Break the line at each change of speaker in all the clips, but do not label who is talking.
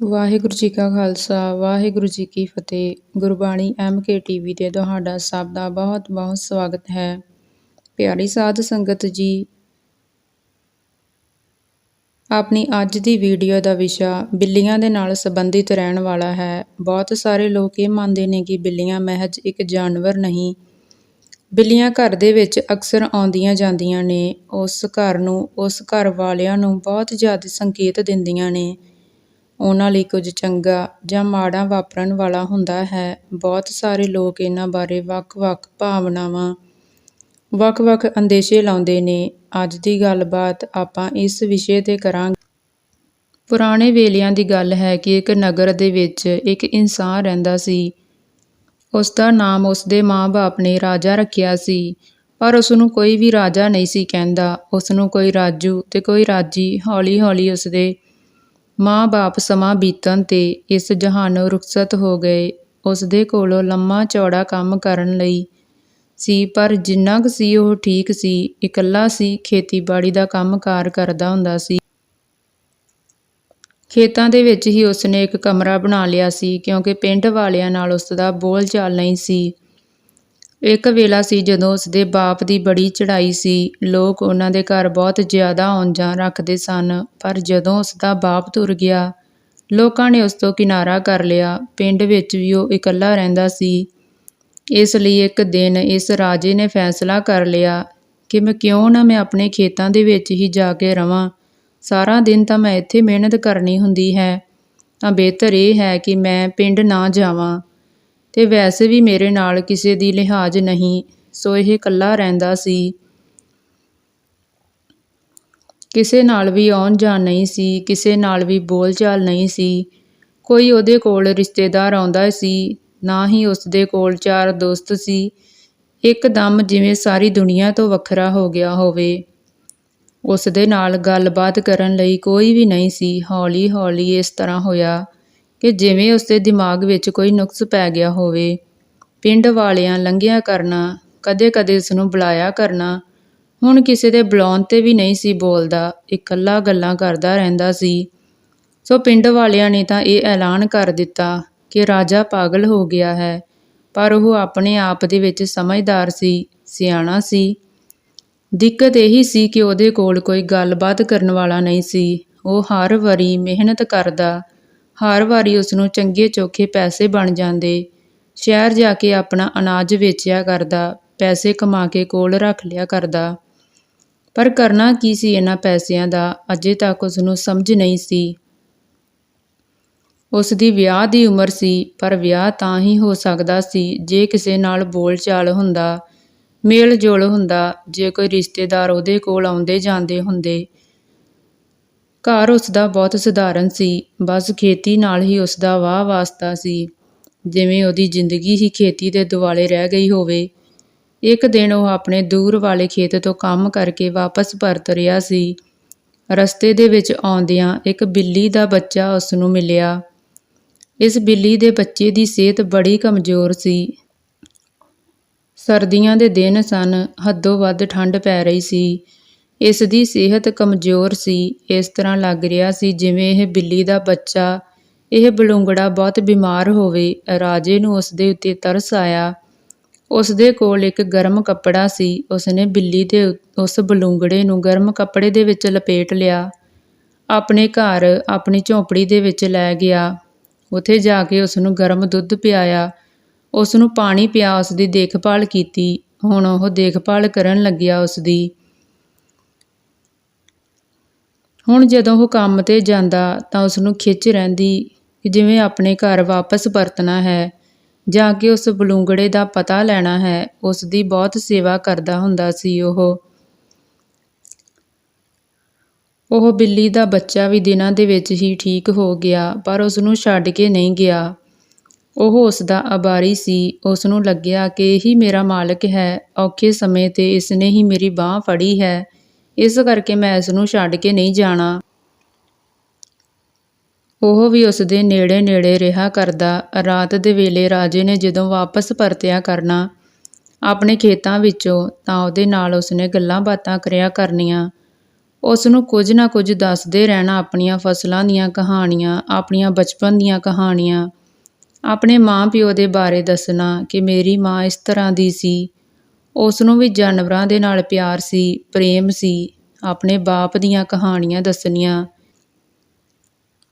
ਵਾਹਿਗੁਰੂ ਜੀ ਕਾ ਖਾਲਸਾ, ਵਾਹਿਗੁਰੂ ਜੀ ਕੀ ਫਤਿਹ। Gurbani MK TV ਤੇ ਤੁਹਾਡਾ ਸਭ ਦਾ ਬਹੁਤ ਬਹੁਤ ਸਵਾਗਤ ਹੈ। ਪਿਆਰੀ ਸਾਧ ਸੰਗਤ ਜੀ, ਆਪਣੀ ਅੱਜ ਦੀ ਵੀਡੀਓ ਦਾ ਵਿਸ਼ਾ ਬਿੱਲੀਆਂ ਦੇ ਨਾਲ ਸੰਬੰਧਿਤ ਰਹਿਣ ਵਾਲਾ ਹੈ। ਬਹੁਤ ਸਾਰੇ ਲੋਕ ਇਹ ਮੰਨਦੇ ਨੇ ਕਿ ਬਿੱਲੀਆਂ ਮਹਿਜ ਇੱਕ ਜਾਨਵਰ ਨਹੀਂ, ਬਿੱਲੀਆਂ ਘਰ ਦੇ ਵਿੱਚ ਅਕਸਰ ਆਉਂਦੀਆਂ ਜਾਂਦੀਆਂ ਨੇ, ਉਸ ਘਰ ਨੂੰ, ਉਸ ਘਰ ਵਾਲਿਆਂ ਨੂੰ ਬਹੁਤ ਜ਼ਿਆਦਾ ਸੰਕੇਤ ਦਿੰਦੀਆਂ ਨੇ। ਉਹਨਾਂ ਲਈ ਕੁਝ ਚੰਗਾ ਜਾਂ ਮਾੜਾ ਵਾਪਰਨ ਵਾਲਾ ਹੁੰਦਾ ਹੈ। ਬਹੁਤ ਸਾਰੇ ਲੋਕ ਇਹਨਾਂ ਬਾਰੇ ਵੱਖ-ਵੱਖ ਭਾਵਨਾਵਾਂ, ਵੱਖ-ਵੱਖ ਅੰਦੇਸ਼ੇ ਲਾਉਂਦੇ ਨੇ। ਅੱਜ ਦੀ ਗੱਲਬਾਤ ਆਪਾਂ ਇਸ ਵਿਸ਼ੇ ਤੇ ਕਰਾਂਗੇ। ਪੁਰਾਣੇ ਵੇਲਿਆਂ ਦੀ ਗੱਲ ਹੈ ਕਿ ਇੱਕ ਨਗਰ ਦੇ ਵਿੱਚ ਇੱਕ ਇਨਸਾਨ ਰਹਿੰਦਾ ਸੀ। ਉਸ ਦਾ ਨਾਮ ਉਸ ਦੇ ਮਾਂ-ਬਾਪ ਨੇ ਰਾਜਾ ਰੱਖਿਆ ਸੀ, ਪਰ ਉਸ ਨੂੰ ਕੋਈ ਵੀ ਰਾਜਾ ਨਹੀਂ ਸੀ ਕਹਿੰਦਾ। ਉਸ ਨੂੰ ਕੋਈ ਰਾਜੂ ਤੇ ਕੋਈ ਰਾਜੀ ਹੌਲੀ-ਹੌਲੀ ਉਸ ਦੇ ਮਾਂ-ਬਾਪ ਸਮਾਂ ਬੀਤਣ ਤੇ ਇਸ ਜਹਾਨੋਂ ਰੁਖਸਤ ਹੋ ਗਏ। ਉਸਦੇ ਕੋਲੋਂ ਲੰਮਾ ਚੌੜਾ ਕੰਮ ਕਰਨ ਲਈ ਸੀ, ਪਰ ਜਿੰਨਾ ਕੁ ਸੀ ਉਹ ਠੀਕ ਸੀ, ਇਕੱਲਾ ਸੀ, ਖੇਤੀਬਾੜੀ ਦਾ ਕੰਮ ਕਾਰ ਕਰਦਾ ਹੁੰਦਾ ਸੀ। ਖੇਤਾਂ ਦੇ ਵਿੱਚ ਹੀ ਉਸਨੇ ਇੱਕ ਕਮਰਾ ਬਣਾ ਲਿਆ ਸੀ, ਕਿਉਂਕਿ ਪਿੰਡ ਵਾਲਿਆਂ ਨਾਲ ਉਸਦਾ ਬੋਲਚਾਲ ਨਹੀਂ ਸੀ। ਇੱਕ ਵੇਲਾ ਸੀ ਜਦੋਂ ਉਸ ਦੇ ਬਾਪ ਦੀ ਬੜੀ ਚੜ੍ਹਾਈ ਸੀ। ਲੋਕ ਉਹਨਾਂ ਦੇ ਘਰ ਬਹੁਤ ਜ਼ਿਆਦਾ ਆਉਣ ਰੱਖਦੇ ਸਨ, ਪਰ ਜਦੋਂ ਉਸ ਦਾ ਬਾਪ ਤੁਰ ਗਿਆ, ਲੋਕਾਂ ਨੇ ਉਸ ਤੋਂ ਕਿਨਾਰਾ ਕਰ ਲਿਆ। ਪਿੰਡ ਵਿੱਚ ਵੀ ਉਹ ਇਕੱਲਾ ਰਹਿੰਦਾ ਸੀ। ਇਸ ਲਈ ਇੱਕ ਦਿਨ ਇਸ ਰਾਜੇ ਨੇ ਫੈਸਲਾ ਕਰ ਲਿਆ ਕਿ ਮੈਂ ਕਿਉਂ ਨਾ ਮੈਂ ਆਪਣੇ ਖੇਤਾਂ ਦੇ ਵਿੱਚ ਹੀ ਜਾ ਕੇ ਰਵਾਂ। ਸਾਰਾ ਦਿਨ ਤਾਂ ਮੈਂ ਇੱਥੇ ਮਿਹਨਤ ਕਰਨੀ ਹੁੰਦੀ ਹੈ। ਤਾਂ ਬਿਹਤਰ ਇਹ ਹੈ ਕਿ ਮੈਂ ਪਿੰਡ ਨਾ ਜਾਵਾਂ। ਤੇ ਵੈਸੇ ਵੀ ਮੇਰੇ ਨਾਲ ਕਿਸੇ ਦੀ ਲਿਹਾਜ਼ ਨਹੀਂ, ਸੋ ਇਹ ਇਕੱਲਾ ਰਹਿੰਦਾ ਸੀ। ਕਿਸੇ ਨਾਲ ਵੀ ਆਉਣ ਜਾਣ ਨਹੀਂ ਸੀ, ਕਿਸੇ ਨਾਲ ਵੀ ਬੋਲਚਾਲ ਨਹੀਂ ਸੀ। ਕੋਈ ਉਹਦੇ ਕੋਲ ਰਿਸ਼ਤੇਦਾਰ ਆਉਂਦਾ ਸੀ, ਨਾ ਹੀ ਉਸ ਦੇ ਕੋਲ ਚਾਰ ਦੋਸਤ ਸੀ। ਇੱਕਦਮ ਜਿਵੇਂ ਸਾਰੀ ਦੁਨੀਆ ਤੋਂ ਵੱਖਰਾ ਹੋ ਗਿਆ ਹੋਵੇ। ਉਸ ਦੇ ਨਾਲ ਗੱਲਬਾਤ ਕਰਨ ਲਈ ਕੋਈ ਵੀ ਨਹੀਂ ਸੀ, ਹੌਲੀ-ਹੌਲੀ ਇਸ ਤਰ੍ਹਾਂ ਹੋਇਆ। ਕਿ ਜਿਵੇਂ ਉਸਦੇ ਦਿਮਾਗ ਵਿੱਚ ਕੋਈ ਨੁਕਸ ਪੈ ਗਿਆ ਹੋਵੇ, ਪਿੰਡ ਵਾਲਿਆਂ ਲੰਘਿਆ ਕਰਨਾ, ਕਦੇ-ਕਦੇ ਉਸ ਨੂੰ ਬੁਲਾਇਆ ਕਰਨਾ, ਹੁਣ ਕਿਸੇ ਦੇ ਬੁਲਾਉਣ ਤੇ ਵੀ ਨਹੀਂ ਸੀ ਬੋਲਦਾ, ਇਕੱਲਾ ਗੱਲਾਂ ਕਰਦਾ ਰਹਿੰਦਾ ਸੀ। ਸੋ ਪਿੰਡ ਵਾਲਿਆਂ ਨੇ ਤਾਂ ਇਹ ਐਲਾਨ ਕਰ ਦਿੱਤਾ ਕਿ ਰਾਜਾ ਪਾਗਲ ਹੋ ਗਿਆ ਹੈ, ਪਰ ਉਹ ਆਪਣੇ ਆਪ ਦੇ ਵਿੱਚ ਸਮਝਦਾਰ ਸੀ, ਸਿਆਣਾ ਸੀ। ਦਿੱਕਤ ਇਹੀ ਸੀ ਕਿ ਉਹਦੇ ਕੋਲ ਕੋਈ ਗੱਲਬਾਤ ਕਰਨ ਵਾਲਾ ਨਹੀਂ ਸੀ। ਉਹ ਹਰ ਵਾਰੀ ਮਿਹਨਤ ਕਰਦਾ ਹਰ ਵਾਰੀ ਉਸ ਨੂੰ ਚੰਗੇ ਚੋਖੇ ਪੈਸੇ ਬਣ ਜਾਂਦੇ। ਸ਼ਹਿਰ ਜਾ ਕੇ ਆਪਣਾ ਅਨਾਜ ਵੇਚਿਆ ਕਰਦਾ, ਪੈਸੇ ਕਮਾ ਕੇ ਕੋਲ ਰੱਖ ਲਿਆ ਕਰਦਾ। ਪਰ ਕਰਨਾ ਕੀ ਸੀ ਇਹਨਾਂ ਪੈਸਿਆਂ ਦਾ, ਅਜੇ ਤੱਕ ਉਸ ਨੂੰ ਸਮਝ ਨਹੀਂ ਸੀ। ਉਸ ਦੀ ਵਿਆਹ ਦੀ ਉਮਰ ਸੀ, ਪਰ ਵਿਆਹ ਤਾਂ ਹੀ ਹੋ ਸਕਦਾ ਸੀ, ਜੇ ਕਿਸੇ ਨਾਲ ਬੋਲਚਾਲ ਹੁੰਦਾ ਮੇਲ ਜੋਲ ਹੁੰਦਾ, ਜੇ ਕੋਈ ਰਿਸ਼ਤੇਦਾਰ ਉਹਦੇ ਕੋਲ ਆਉਂਦੇ ਜਾਂਦੇ ਹੁੰਦੇ। ਘਰ ਉਸ ਦਾ ਬਹੁਤ ਸਧਾਰਨ ਸੀ, ਬਸ ਖੇਤੀ ਨਾਲ ਹੀ ਉਸ ਦਾ ਵਾਹ ਵਾਸਤਾ ਸੀ। ਜਿਵੇਂ ਉਹਦੀ ਜ਼ਿੰਦਗੀ ਹੀ ਖੇਤੀ ਦੇ ਦੁਆਲੇ ਰਹਿ ਗਈ ਹੋਵੇ। ਇੱਕ ਦਿਨ ਉਹ ਆਪਣੇ ਦੂਰ ਵਾਲੇ ਖੇਤ ਤੋਂ ਕੰਮ ਕਰਕੇ ਵਾਪਸ ਪਰਤ ਰਿਹਾ ਸੀ। ਰਸਤੇ ਦੇ ਵਿੱਚ ਆਉਂਦਿਆਂ ਇੱਕ ਬਿੱਲੀ ਦਾ ਬੱਚਾ ਉਸ ਨੂੰ ਮਿਲਿਆ। ਇਸ ਬਿੱਲੀ ਦੇ ਬੱਚੇ ਦੀ ਸਿਹਤ ਬੜੀ ਕਮਜ਼ੋਰ ਸੀ। ਸਰਦੀਆਂ ਦੇ ਦਿਨ ਸਨ, ਹੱਦੋਂ ਵੱਧ ਠੰਡ ਪੈ ਰਹੀ ਸੀ। ਇਸ ਦੀ ਸਿਹਤ ਕਮਜ਼ੋਰ ਸੀ, ਇਸ ਤਰ੍ਹਾਂ ਲੱਗ ਰਿਹਾ ਸੀ ਜਿਵੇਂ ਇਹ ਬਿੱਲੀ ਦਾ ਬੱਚਾ, ਇਹ ਬਲੂੰਗੜਾ ਬਹੁਤ ਬਿਮਾਰ ਹੋਵੇ। ਰਾਜੇ ਨੂੰ ਉਸ ਦੇ ਉੱਤੇ ਤਰਸ ਆਇਆ। ਉਸ ਦੇ ਕੋਲ ਇੱਕ ਗਰਮ ਕੱਪੜਾ ਸੀ। ਉਸਨੇ ਬਿੱਲੀ ਦੇ ਉਸ ਬਲੂੰਗੜੇ ਨੂੰ ਗਰਮ ਕੱਪੜੇ ਦੇ ਵਿੱਚ ਲਪੇਟ ਲਿਆ। ਆਪਣੇ ਘਰ, ਆਪਣੀ ਝੌਂਪੜੀ ਦੇ ਵਿੱਚ ਲੈ ਗਿਆ। ਉੱਥੇ ਜਾ ਕੇ ਉਸ ਨੂੰ ਗਰਮ ਦੁੱਧ ਪਿਆਇਆ। ਉਸ ਨੂੰ ਪਾਣੀ ਪਿਆ ਉਸ ਦੀ ਦੇਖਭਾਲ ਕੀਤੀ। ਹੁਣ ਉਹ ਦੇਖਭਾਲ ਕਰਨ ਲੱਗਿਆ ਉਸ ਦੀ ਹੁਣ ਜਦੋਂ ਉਹ ਕੰਮ ਤੇ ਜਾਂਦਾ ਤਾਂ ਉਸ ਨੂੰ ਖਿੱਚ ਰਹਿੰਦੀ ਕਿ ਜਿਵੇਂ ਆਪਣੇ ਘਰ ਵਾਪਸ ਪਰਤਣਾ ਹੈ ਜਾਂ ਕਿ ਉਸ ਬਲੂੰਗੜੇ ਦਾ ਪਤਾ ਲੈਣਾ ਹੈ ਉਸ ਦੀ ਬਹੁਤ ਸੇਵਾ ਕਰਦਾ ਹੁੰਦਾ ਸੀ ਉਹ। ਉਹ ਬਿੱਲੀ ਦਾ ਬੱਚਾ ਵੀ ਦਿਨਾਂ ਦੇ ਵਿੱਚ ਹੀ ਠੀਕ ਹੋ ਗਿਆ, ਪਰ ਉਸ ਨੂੰ ਛੱਡ ਕੇ ਨਹੀਂ ਗਿਆ। ਉਹ ਉਸ ਦਾ ਆਬਾਰੀ ਸੀ। ਉਸ ਨੂੰ ਲੱਗਿਆ ਕਿ ਇਹੀ ਮੇਰਾ ਮਾਲਕ ਹੈ। ਔਖੇ ਸਮੇਂ ਤੇ ਇਸ ਨੇ ਹੀ ਮੇਰੀ ਬਾਹ ਫੜੀ ਹੈ। ਇਸ ਕਰਕੇ ਮੈਂ ਇਸ ਨੂੰ ਛੱਡ ਕੇ ਨਹੀਂ ਜਾਣਾ। ਉਹ ਵੀ ਉਸ ਦੇ ਨੇੜੇ ਨੇੜੇ ਰਿਹਾ ਕਰਦਾ। ਰਾਤ ਦੇ ਵੇਲੇ ਰਾਜੇ ਨੇ ਜਦੋਂ ਵਾਪਸ ਪਰਤਿਆ ਕਰਨਾ ਆਪਣੇ ਖੇਤਾਂ ਵਿੱਚੋਂ, ਤਾਂ ਉਹਦੇ ਨਾਲ ਉਸਨੇ ਗੱਲਾਂ ਬਾਤਾਂ ਕਰਿਆ ਕਰਨੀਆਂ। ਉਸ ਨੂੰ ਕੁਝ ਨਾ ਕੁਝ ਦੱਸਦੇ ਰਹਿਣਾ ਆਪਣੀਆਂ ਫਸਲਾਂ ਦੀਆਂ ਕਹਾਣੀਆਂ, ਆਪਣੀਆਂ ਬਚਪਨ ਦੀਆਂ ਕਹਾਣੀਆਂ, ਆਪਣੇ ਮਾਂ-ਪਿਓ ਦੇ ਬਾਰੇ ਦੱਸਣਾ ਕਿ ਮੇਰੀ ਮਾਂ ਇਸ ਤਰ੍ਹਾਂ ਦੀ ਸੀ। ਉਸ ਨੂੰ ਵੀ ਜਾਨਵਰਾਂ ਦੇ ਨਾਲ ਪਿਆਰ ਸੀ, ਪ੍ਰੇਮ ਸੀ, ਆਪਣੇ ਬਾਪ ਦੀਆਂ ਕਹਾਣੀਆਂ ਦੱਸਣੀਆਂ।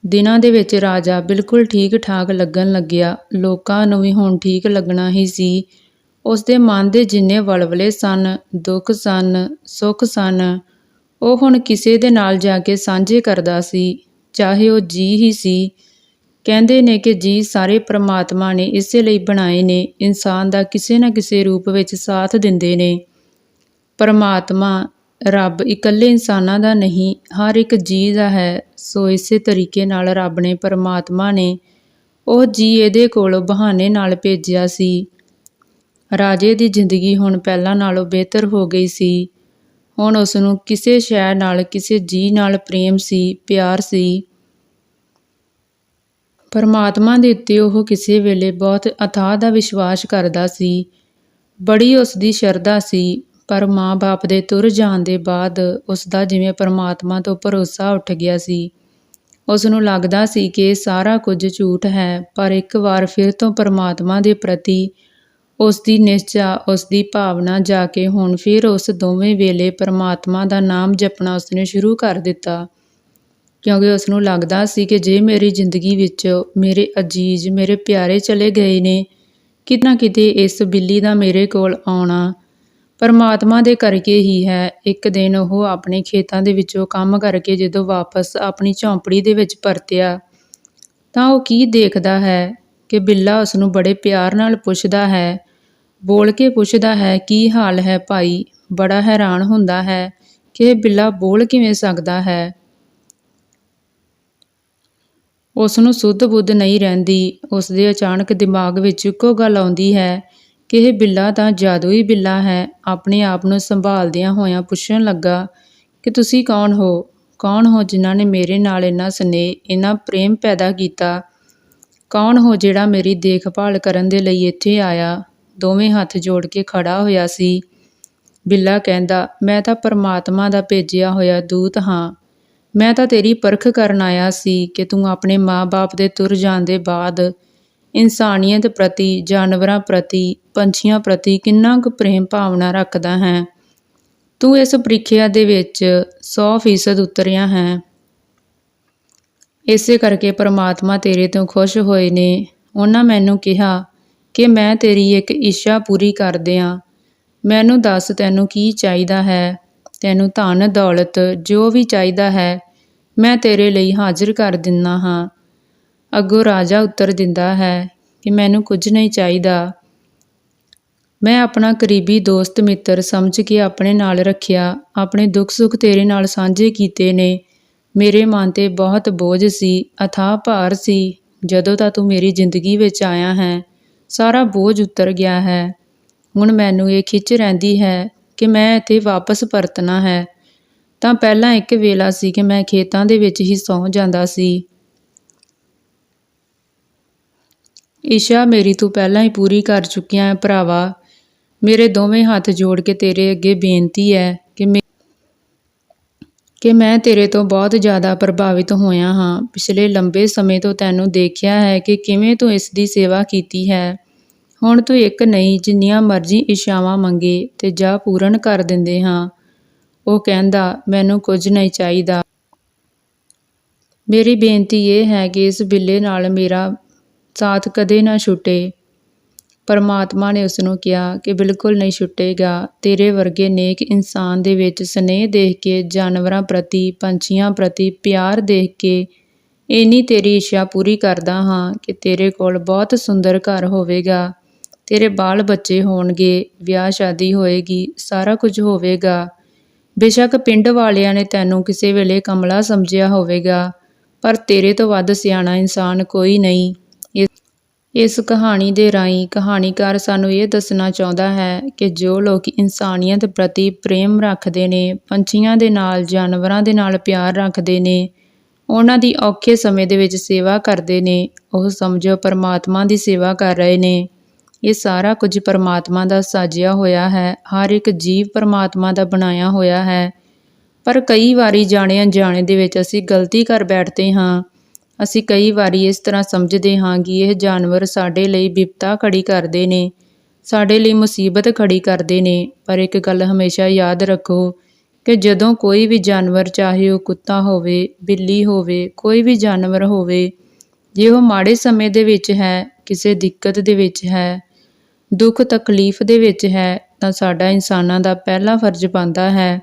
ਦਿਨਾਂ ਦੇ ਵਿੱਚ ਰਾਜਾ ਬਿਲਕੁਲ ਠੀਕ ਠਾਕ ਲੱਗਣ ਲੱਗਿਆ। ਲੋਕਾਂ ਨੂੰ ਵੀ ਹੁਣ ਠੀਕ ਲੱਗਣਾ ਹੀ ਸੀ। ਉਸ ਦੇ ਮਨ ਦੇ ਜਿੰਨੇ ਵਲਵਲੇ ਸਨ, ਦੁੱਖ ਸਨ, ਸੁੱਖ ਸਨ, ਉਹ ਹੁਣ ਕਿਸੇ ਦੇ ਨਾਲ ਜਾ ਕੇ ਸਾਂਝੇ ਕਰਦਾ ਸੀ, ਚਾਹੇ ਉਹ ਜੀ ਹੀ ਸੀ। ਕਹਿੰਦੇ ਨੇ ਕਿ ਜੀ ਸਾਰੇ ਪ੍ਰਮਾਤਮਾ ਨੇ ਇਸੇ ਲਈ ਬਣਾਏ ਨੇ, ਇਨਸਾਨ ਦਾ ਕਿਸੇ ਨਾ ਕਿਸੇ ਰੂਪ ਵਿੱਚ ਸਾਥ ਦਿੰਦੇ ਨੇ। ਪਰਮਾਤਮਾ ਰੱਬ ਇਕੱਲੇ ਇਨਸਾਨਾਂ ਦਾ ਨਹੀਂ, ਹਰ ਇੱਕ ਜੀਅ ਦਾ ਹੈ। ਸੋ ਇਸੇ ਤਰੀਕੇ ਨਾਲ ਰੱਬ ਨੇ ਪਰਮਾਤਮਾ ਨੇ ਉਹ ਜੀ ਇਹਦੇ ਕੋਲ ਬਹਾਨੇ ਨਾਲ ਭੇਜਿਆ ਸੀ। ਰਾਜੇ ਦੀ ਜ਼ਿੰਦਗੀ ਹੁਣ ਪਹਿਲਾਂ ਨਾਲੋਂ ਬਿਹਤਰ ਹੋ ਗਈ ਸੀ। ਹੁਣ ਉਸ ਨੂੰ ਕਿਸੇ ਸ਼ੈ ਨਾਲ, ਕਿਸੇ ਜੀ ਨਾਲ ਪ੍ਰੇਮ ਸੀ, ਪਿਆਰ ਸੀ। ਪਰਮਾਤਮਾ ਦੇ ਉੱਤੇ ਉਹ ਕਿਸੇ ਵੇਲੇ ਬਹੁਤ ਅਥਾਹ ਦਾ ਵਿਸ਼ਵਾਸ ਕਰਦਾ ਸੀ। ਬੜੀ ਉਸ ਦੀ ਸ਼ਰਧਾ ਸੀ, ਪਰ ਮਾਂ-ਬਾਪ ਦੇ ਤੁਰ ਜਾਣ ਦੇ ਬਾਅਦ ਉਸ ਦਾ ਜਿਵੇਂ ਪਰਮਾਤਮਾ ਤੋਂ ਭਰੋਸਾ ਉੱਠ ਗਿਆ ਸੀ। ਉਸ ਨੂੰ ਲੱਗਦਾ ਸੀ ਕਿ ਸਾਰਾ ਕੁਝ ਝੂਠ ਹੈ, ਪਰ ਇੱਕ ਵਾਰ ਫਿਰ ਤੋਂ ਪਰਮਾਤਮਾ ਦੇ ਪ੍ਰਤੀ ਉਸ ਦੀ ਨਿਸ਼ਚਾ ਉਸ ਦੀ ਭਾਵਨਾ ਜਾ ਕੇ ਹੁਣ ਫਿਰ ਉਸ ਦੋਵੇਂ ਵੇਲੇ ਪਰਮਾਤਮਾ ਦਾ ਨਾਮ ਜਪਣਾ ਉਸਨੇ ਸ਼ੁਰੂ ਕਰ ਦਿੱਤਾ। ਕਿਉਂਕਿ ਉਸ ਨੂੰ ਲੱਗਦਾ ਸੀ ਕਿ ਜੇ ਮੇਰੀ ਜ਼ਿੰਦਗੀ ਵਿੱਚ ਮੇਰੇ ਅਜੀਜ਼, ਮੇਰੇ ਪਿਆਰੇ ਚਲੇ ਗਏ ਨੇ, ਕਿਤਨਾ ਕਿਤੇ ਇਸ ਬਿੱਲੀ ਦਾ ਮੇਰੇ ਕੋਲ ਆਉਣਾ। ਪਰਮਾਤਮਾ ਦੇ ਕਰਕੇ ਹੀ ਹੈ। ਇੱਕ ਦਿਨ ਉਹ ਆਪਣੇ ਖੇਤਾਂ ਦੇ ਵਿੱਚੋਂ ਕੰਮ ਕਰਕੇ ਜਦੋਂ ਵਾਪਸ ਆਪਣੀ ਝੌਂਪੜੀ ਦੇ ਵਿੱਚ ਪਰਤਿਆ, ਤਾਂ ਉਹ ਕੀ ਦੇਖਦਾ ਹੈ ਕਿ ਬਿੱਲਾ ਉਸ ਨੂੰ ਬੜੇ ਪਿਆਰ ਨਾਲ ਪੁੱਛਦਾ ਹੈ। ਬੋਲ ਕੇ ਪੁੱਛਦਾ ਹੈ, ਕੀ ਹਾਲ ਹੈ ਭਾਈ? ਬੜਾ ਹੈਰਾਨ ਹੁੰਦਾ ਹੈ ਕਿ ਇਹ ਬਿੱਲਾ ਬੋਲ ਕਿਵੇਂ ਸਕਦਾ ਹੈ। ਉਸ ਨੂੰ ਸੁੱਧ ਬੁੱਧ ਨਹੀਂ ਰਹਿੰਦੀ। ਉਸ ਦੇ ਅਚਾਨਕ ਦਿਮਾਗ ਵਿੱਚ ਇੱਕੋ ਗੱਲ ਆਉਂਦੀ ਹੈ ਕਿ ਇਹ ਬਿੱਲਾ ਤਾਂ ਜਾਦੂਈ ਬਿੱਲਾ ਹੈ। ਆਪਣੇ ਆਪ ਨੂੰ ਸੰਭਾਲਦਿਆਂ ਹੋਇਆਂ ਪੁੱਛਣ ਲੱਗਾ, ਕਿ ਤੁਸੀਂ ਕੌਣ ਹੋ? ਕੌਣ ਹੋ ਜਿਨ੍ਹਾਂ ਨੇ ਮੇਰੇ ਨਾਲ ਇੰਨਾ ਸਨੇਹ, ਇੰਨਾ ਪ੍ਰੇਮ ਪੈਦਾ ਕੀਤਾ? ਕੌਣ ਹੋ ਜਿਹੜਾ ਮੇਰੀ ਦੇਖਭਾਲ ਕਰਨ ਦੇ ਲਈ ਇੱਥੇ ਆਇਆ? ਦੋਵੇਂ ਹੱਥ ਜੋੜ ਕੇ ਖੜਾ ਹੋਇਆ ਸੀ। ਬਿੱਲਾ ਕਹਿੰਦਾ, ਮੈਂ ਤਾਂ ਪਰਮਾਤਮਾ ਦਾ ਭੇਜਿਆ ਹੋਇਆ ਦੂਤ ਹਾਂ। ਮੈਂ ਤਾਂ ਤੇਰੀ ਪਰਖ ਕਰਨ ਆਇਆ ਸੀ ਕਿ ਤੂੰ ਆਪਣੇ ਮਾਂ-ਬਾਪ ਦੇ ਤੁਰ ਜਾਣ ਦੇ ਬਾਅਦ ਇਨਸਾਨੀਅਤ ਪ੍ਰਤੀ, ਜਾਨਵਰਾਂ ਪ੍ਰਤੀ, ਪੰਛੀਆਂ ਪ੍ਰਤੀ ਕਿੰਨਾ ਕੁ ਪ੍ਰੇਮ ਭਾਵਨਾ ਰੱਖਦਾ ਹੈ। ਤੂੰ ਇਸ ਪ੍ਰੀਖਿਆ ਦੇ ਵਿੱਚ 100% ਉਤਰਿਆ ਹੈ। ਇਸੇ ਕਰਕੇ ਪਰਮਾਤਮਾ ਤੇਰੇ ਤੋਂ ਖੁਸ਼ ਹੋਏ ਨੇ। ਉਹਨਾਂ ਮੈਨੂੰ ਕਿਹਾ ਕਿ ਮੈਂ ਤੇਰੀ ਇੱਕ ਇੱਛਾ ਪੂਰੀ ਕਰ ਦਿਆਂ ਮੈਨੂੰ ਦੱਸ ਤੈਨੂੰ ਕੀ ਚਾਹੀਦਾ ਹੈ? ਤੈਨੂੰ ਧਨ, ਦੌਲਤ ਜੋ ਵੀ ਚਾਹੀਦਾ ਹੈ ਮੈਂ ਤੇਰੇ ਲਈ ਹਾਜ਼ਰ ਕਰ ਦਿੰਦਾ ਹਾਂ। ਅੱਗੋਂ ਰਾਜਾ ਉੱਤਰ ਦਿੰਦਾ ਹੈ ਕਿ ਮੈਨੂੰ ਕੁਝ ਨਹੀਂ ਚਾਹੀਦਾ। ਮੈਂ ਆਪਣਾ ਕਰੀਬੀ ਦੋਸਤ ਮਿੱਤਰ ਸਮਝ ਕੇ ਆਪਣੇ ਨਾਲ ਰੱਖਿਆ। ਆਪਣੇ ਦੁੱਖ ਸੁੱਖ ਤੇਰੇ ਨਾਲ ਸਾਂਝੇ ਕੀਤੇ ਨੇ। ਮੇਰੇ ਮਨ ਤੇ ਬਹੁਤ ਬੋਝ ਸੀ, ਅਥਾਹ ਭਾਰ ਸੀ। ਜਦੋਂ ਤਾਂ ਤੂੰ ਮੇਰੀ ਜ਼ਿੰਦਗੀ ਵਿੱਚ ਆਇਆ ਹੈ, ਸਾਰਾ ਬੋਝ ਉਤਰ ਗਿਆ ਹੈ। ਹੁਣ ਮੈਨੂੰ ਇਹ ਖਿੱਚ ਰਹਿੰਦੀ ਹੈ ਕਿ ਮੈਂ ਇੱਥੇ ਵਾਪਸ ਪਰਤਣਾ ਹੈ। ਤਾਂ ਪਹਿਲਾਂ ਇੱਕ ਵੇਲਾ ਸੀ ਕਿ ਮੈਂ ਖੇਤਾਂ ਦੇ ਵਿੱਚ ਹੀ ਸੌਂ ਜਾਂਦਾ ਸੀ। ਇਸ਼ਾ ਮੇਰੀ ਤੂੰ ਪਹਿਲਾਂ ਹੀ ਪੂਰੀ ਕਰ ਚੁੱਕਿਆ ਹੈ ਭਰਾਵਾ। ਮੇਰੇ ਦੋਵੇਂ ਹੱਥ ਜੋੜ ਕੇ ਤੇਰੇ ਅੱਗੇ ਬੇਨਤੀ ਹੈ ਕਿ ਮੈਂ ਕਿ ਮੈਂ ਤੇਰੇ ਤੋਂ ਬਹੁਤ ਜ਼ਿਆਦਾ ਪ੍ਰਭਾਵਿਤ ਹੋਇਆ ਹਾਂ। ਪਿਛਲੇ ਲੰਬੇ ਸਮੇਂ ਤੋਂ ਤੈਨੂੰ ਦੇਖਿਆ ਹੈ ਕਿ ਕਿਵੇਂ ਤੂੰ ਇਸ ਦੀ ਸੇਵਾ ਕੀਤੀ ਹੈ। ਹੁਣ ਤੂੰ ਇੱਕ ਨਹੀਂ, ਜਿੰਨੀਆਂ ਮਰਜ਼ੀ ਇਸ਼ਾਵਾਂ ਮੰਗੇ ਤੇ ਜਾ ਪੂਰਨ ਕਰ ਦਿੰਦੇ ਹਾਂ। ਉਹ ਕਹਿੰਦਾ, ਮੈਨੂੰ ਕੁਝ ਨਹੀਂ ਚਾਹੀਦਾ। ਮੇਰੀ ਬੇਨਤੀ ਇਹ ਹੈ ਕਿ ਇਸ ਬਿੱਲੇ ਨਾਲ ਮੇਰਾ ਸਾਥ ਕਦੇ ਨਾ ਛੁੱਟੇ। ਪਰਮਾਤਮਾ ਨੇ ਉਸ ਨੂੰ ਕਿਹਾ ਕਿ ਬਿਲਕੁਲ ਨਹੀਂ ਛੁੱਟੇਗਾ। ਤੇਰੇ ਵਰਗੇ ਨੇਕ ਇਨਸਾਨ ਦੇ ਵਿੱਚ ਸਨੇਹ ਦੇਖ ਕੇ, ਜਾਨਵਰਾਂ ਪ੍ਰਤੀ, ਪੰਛੀਆਂ ਪ੍ਰਤੀ ਪਿਆਰ ਦੇਖ ਕੇ, ਇੰਨੀ ਤੇਰੀ ਇੱਛਾ ਪੂਰੀ ਕਰਦਾ ਹਾਂ ਕਿ ਤੇਰੇ ਕੋਲ ਬਹੁਤ ਸੁੰਦਰ ਘਰ ਹੋਵੇਗਾ। ਤੇਰੇ ਬਾਲ ਬੱਚੇ ਹੋਣਗੇ ਵਿਆਹ ਸ਼ਾਦੀ ਹੋਏਗੀ, ਸਾਰਾ ਕੁਝ ਹੋਵੇਗਾ। ਬੇਸ਼ੱਕ ਪਿੰਡ ਵਾਲਿਆਂ ਨੇ ਤੈਨੂੰ ਕਿਸੇ ਵੇਲੇ ਕਮਲਾ ਸਮਝਿਆ ਹੋਵੇਗਾ, ਪਰ ਤੇਰੇ ਤੋਂ ਵੱਧ ਸਿਆਣਾ ਇਨਸਾਨ ਕੋਈ ਨਹੀਂ। ਇਸ ਕਹਾਣੀ ਦੇ ਰਾਹੀਂ ਕਹਾਣੀਕਾਰ ਸਾਨੂੰ ਇਹ ਦੱਸਣਾ ਚਾਹੁੰਦਾ ਹੈ ਕਿ ਜੋ ਲੋਕ ਇਨਸਾਨੀਅਤ ਪ੍ਰਤੀ ਪ੍ਰੇਮ ਰੱਖਦੇ ਨੇ, ਪੰਛੀਆਂ ਦੇ ਨਾਲ, ਜਾਨਵਰਾਂ ਦੇ ਨਾਲ ਪਿਆਰ ਰੱਖਦੇ ਨੇ, ਉਹਨਾਂ ਦੀ ਔਖੇ ਸਮੇਂ ਦੇ ਵਿੱਚ ਸੇਵਾ ਕਰਦੇ ਨੇ, ਉਹ ਸਮਝੋ ਪਰਮਾਤਮਾ ਦੀ ਸੇਵਾ ਕਰ ਰਹੇ ਨੇ। ਇਹ ਸਾਰਾ ਕੁਝ ਪਰਮਾਤਮਾ ਦਾ ਸਾਜਿਆ ਹੋਇਆ ਹੈ, ਹਰ ਇੱਕ ਜੀਵ ਪਰਮਾਤਮਾ ਦਾ ਬਣਾਇਆ ਹੋਇਆ ਹੈ। ਪਰ ਕਈ ਵਾਰੀ ਜਾਣੇ ਅਣਜਾਣੇ ਦੇ ਵਿੱਚ ਅਸੀਂ ਗਲਤੀ ਕਰ ਬੈਠਦੇ ਹਾਂ। ਅਸੀਂ ਕਈ ਵਾਰੀ ਇਸ ਤਰ੍ਹਾਂ ਸਮਝਦੇ ਹਾਂ ਕਿ ਇਹ ਜਾਨਵਰ ਸਾਡੇ ਲਈ ਬਿਪਤਾ ਖੜੀ ਕਰਦੇ ਨੇ, ਸਾਡੇ ਲਈ ਮੁਸੀਬਤ ਖੜੀ ਕਰਦੇ ਨੇ। ਪਰ ਇੱਕ ਗੱਲ ਹਮੇਸ਼ਾ ਯਾਦ ਰੱਖੋ ਕਿ ਜਦੋਂ ਕੋਈ ਵੀ ਜਾਨਵਰ, ਚਾਹੇ ਉਹ ਕੁੱਤਾ ਹੋਵੇ, ਬਿੱਲੀ ਹੋਵੇ, ਕੋਈ ਵੀ ਜਾਨਵਰ ਹੋਵੇ, ਜੇ ਉਹ ਮਾੜੇ ਸਮੇਂ ਦੇ ਵਿੱਚ ਹੈ, ਕਿਸੇ ਦਿੱਕਤ ਦੇ ਵਿੱਚ ਹੈ ਦੁੱਖ ਤਕਲੀਫ ਦੇ ਵਿੱਚ ਹੈ, ਤਾਂ ਸਾਡਾ ਇਨਸਾਨਾਂ ਦਾ ਪਹਿਲਾ ਫਰਜ਼ ਬਣਦਾ ਹੈ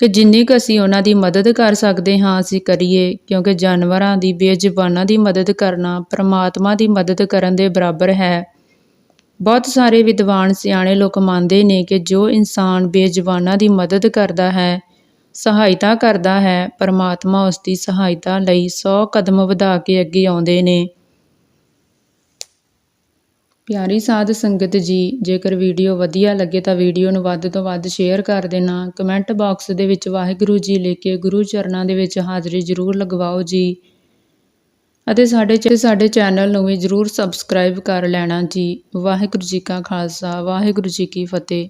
ਕਿ ਜਿੰਨੀ ਕੁ ਅਸੀਂ ਉਹਨਾਂ ਦੀ ਮਦਦ ਕਰ ਸਕਦੇ ਹਾਂ, ਅਸੀਂ ਕਰੀਏ, ਕਿਉਂਕਿ ਜਾਨਵਰਾਂ ਦੀ ਬੇਜ਼ੁਬਾਨਾਂ ਦੀ ਮਦਦ ਕਰਨਾ, ਪਰਮਾਤਮਾ ਦੀ ਮਦਦ ਕਰਨ ਦੇ ਬਰਾਬਰ ਹੈ। ਬਹੁਤ ਸਾਰੇ ਵਿਦਵਾਨ ਸਿਆਣੇ ਲੋਕ ਮੰਨਦੇ ਨੇ ਕਿ ਜੋ ਇਨਸਾਨ ਬੇਜ਼ੁਬਾਨਾਂ ਦੀ ਮਦਦ ਕਰਦਾ ਹੈ, ਸਹਾਇਤਾ ਕਰਦਾ ਹੈ, ਪਰਮਾਤਮਾ ਉਸ ਦੀ ਸਹਾਇਤਾ ਲਈ 100 ਕਦਮ ਵਧਾ ਕੇ ਅੱਗੇ ਆਉਂਦੇ ਨੇ। ਪਿਆਰੀ ਸਾਧ ਸੰਗਤ ਜੀ, ਜੇਕਰ ਵੀਡੀਓ ਵਧੀਆ ਲੱਗੇ ਤਾਂ ਵੀਡੀਓ ਨੂੰ ਵੱਧ ਤੋਂ ਵੱਧ ਸ਼ੇਅਰ ਕਰ ਦੇਣਾ। ਕਮੈਂਟ ਬਾਕਸ ਦੇ ਵਿੱਚ ਵਾਹਿਗੁਰੂ ਜੀ ਲਿਖ ਕੇ ਗੁਰੂ ਚਰਨਾਂ ਦੇ ਵਿੱਚ ਹਾਜ਼ਰੀ ਜ਼ਰੂਰ ਲਗਵਾਓ ਜੀ। ਅਤੇ ਸਾਡੇ ਚ, ਸਾਡੇ ਚੈਨਲ ਨੂੰ ਵੀ ਜ਼ਰੂਰ ਸਬਸਕ੍ਰਾਈਬ ਕਰ ਲੈਣਾ ਜੀ। ਵਾਹਿਗੁਰੂ ਜੀ ਕਾ ਖਾਲਸਾ, ਵਾਹਿਗੁਰੂ ਜੀ ਕੀ ਫਤਿਹ।